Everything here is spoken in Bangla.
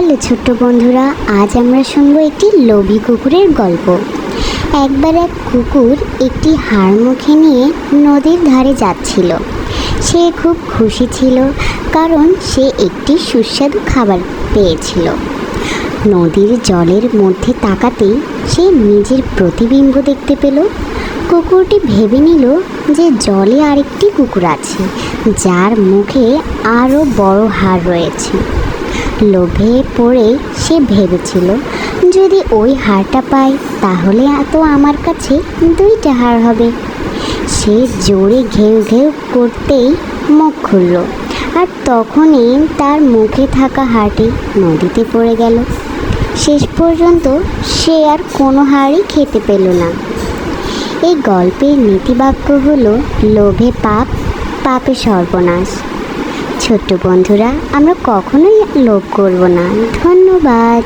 হ্যালো ছোট্ট বন্ধুরা, আজ আমরা শুনব একটি লোভী কুকুরের গল্প। একবার এক কুকুর একটি হাড় মুখে নিয়ে নদীর ধারে যাচ্ছিল। সে খুব খুশি ছিল কারণ সে একটি সুস্বাদু খাবার পেয়েছিল। নদীর জলের মধ্যে তাকাতেই সে নিজের প্রতিবিম্ব দেখতে পেল। কুকুরটি ভেবে নিল যে জলে আরেকটি কুকুর আছে, যার মুখে আরও বড় হাড় রয়েছে। লোভে পড়ে সে ভেবেছিল, যদি ওই হারটা পাই, তাহলে তো আমার কাছে দুইটা হার হবে। সে জোরে ঘেউ ঘেউ করতেই মুখ খুলল, আর তখনই তার মুখে থাকা হাড়টি নদীতে পড়ে গেল। শেষ পর্যন্ত সে আর কোনো হাড়ই খেতে পেল না। এই গল্পের নীতিবাক্য হলো, লোভে পাপ, পাপে সর্বনাশ। ছোট্ট বন্ধুরা আমরা কখনোই লোভ করব না। ধন্যবাদ।